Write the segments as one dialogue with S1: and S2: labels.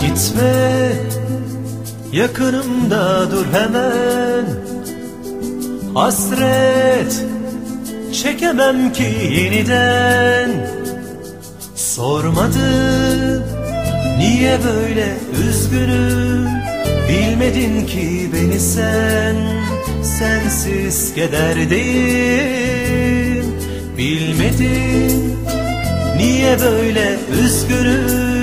S1: Gitme yakınımda dur hemen. Hasret çekemem ki yeniden. Sormadı niye böyle üzgünüm? Bilmedin ki beni sen sensiz kederdeyim Bilmedin niye böyle üzgünüm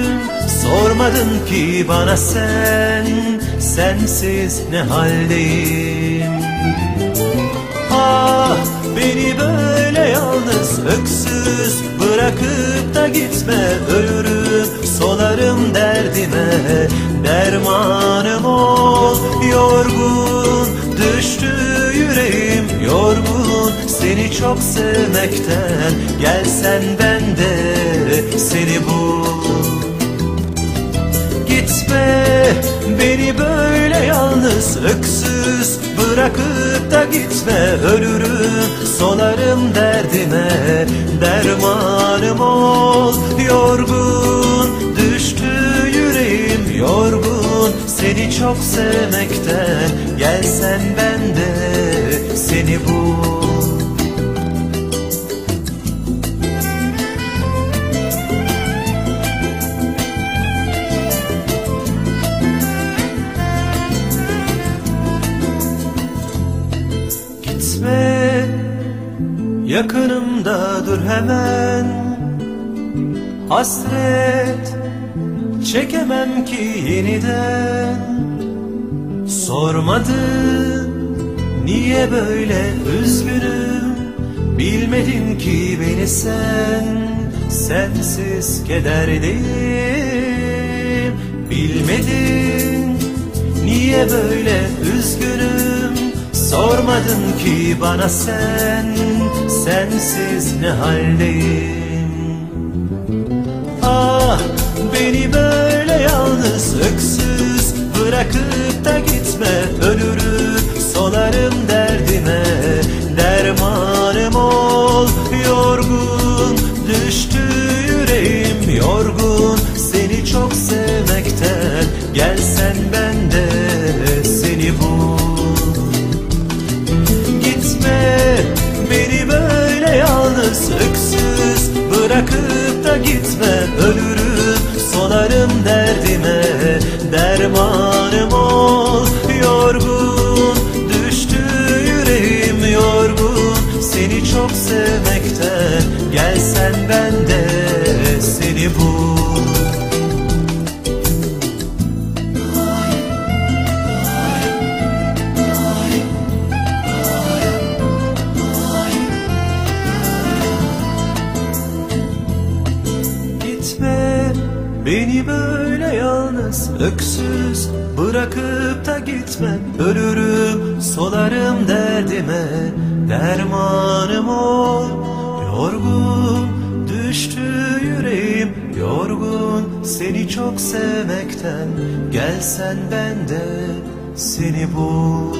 S1: Sormadın ki bana sen sensiz ne haldeyim? Ah beni böyle yalnız öksüz Bırakıp da gitme. Ölürüm Solarım derdime. Dermanım ol yorgun Düştü yüreğim. Yorgun Seni çok sevmekten. Gelsen ben de seni bul Gitme beni böyle yalnız öksüz Bırakıp da gitme. Ölürüm Solarım derdime. Dermanım ol Yorgun düştü yüreğim yorgun. Seni çok sevmekten gelsen ben de seni bul yakınımda dur hemen. Hasret çekemem ki yeniden. Sormadın niye böyle üzgünüm? Bilmedin ki beni sen sensiz kederdeyim Bilmedin niye böyle üzgünüm? Sormadın ki bana sen sensiz ne haldeyim? Ah beni böyle yalnız öksüz Bırakıp ol Yorgun. Düştü yüreğim yorgun. Seni çok sevmekten böyle yalnız öksüz Bırakıp da gitme ölürüm solarım derdime Dermanım ol. Yorgun düştü yüreğim yorgun Seni çok sevmekten. Gelsen ben de seni bul